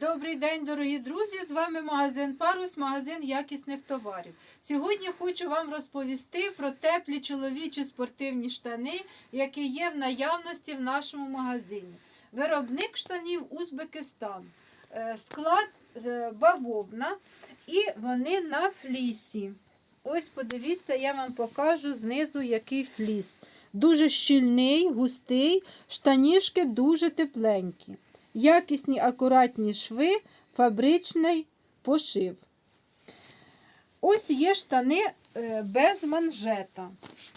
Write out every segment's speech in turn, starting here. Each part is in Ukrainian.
Добрий день, дорогі друзі! З вами магазин Парус, магазин якісних товарів. Сьогодні хочу вам розповісти про теплі чоловічі спортивні штани, які є в наявності в нашому магазині. Виробник штанів Узбекистан. Е, Склад е, бавовна і вони на флісі. Ось подивіться, я вам покажу знизу, який фліс. Дуже щільний, густий, штанішки дуже тепленькі. Якісні акуратні шви, фабричний пошив. Ось є штани е, без манжета.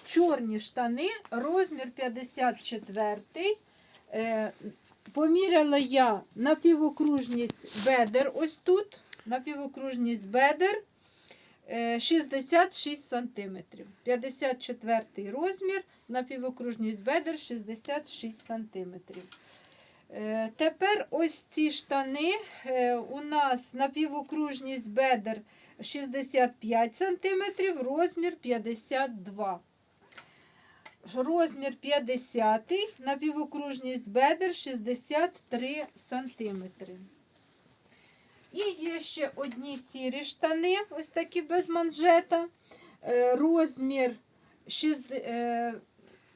Чорні штани, розмір 54. Е, Поміряла я напівокружність бедер ось тут. Напівокружність бедер е, 66 см. 54 розмір, напівокружність бедер 66 см. Е, Тепер ось ці штани е, у нас напівокружність бедер 65 см, розмір 52 Розмір 50, напівокружність бедер 63 см. І є ще одні сірі штани, ось такі без манжета. Е, Розмір 60, е,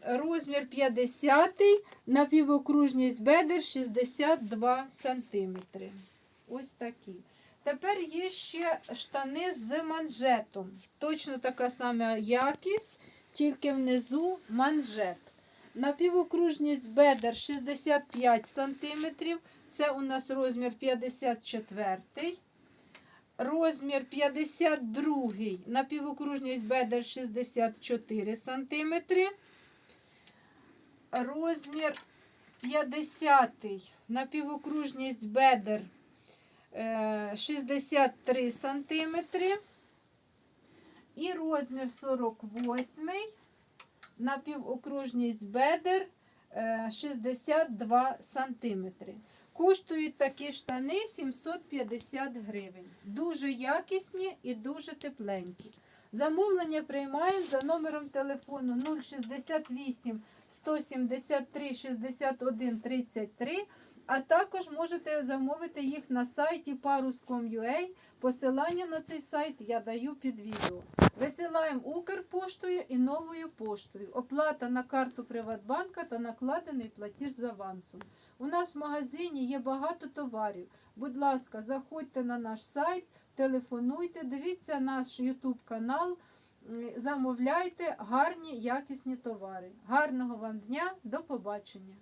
розмір 50, напівокружність бедер 62 см. Ось такі. Тепер є ще штани з манжетом. Точно така сама якість, тільки внизу манжет. Напівокружність бедер 65 см. Це у нас розмір 54. Розмір 52, напівокружність бедер 64 см. Розмір 50, напівокружність бедер е, 63 см. І розмір 48, напівокружність бедер е, 62 см. Коштують такі штани 750 гривень. Дуже якісні і дуже тепленькі. Замовлення приймаємо за номером телефону 068 173 61 33, а також можете замовити їх на сайті parus.com.ua. Посилання на цей сайт я даю під відео. Висилаємо Укрпоштою і новою поштою. Оплата на карту Приватбанка та накладений платіж з авансом. У нас в магазині є багато товарів. Будь ласка, заходьте на наш сайт, телефонуйте, дивіться наш YouTube канал, замовляйте гарні якісні товари. Гарного вам дня, до побачення!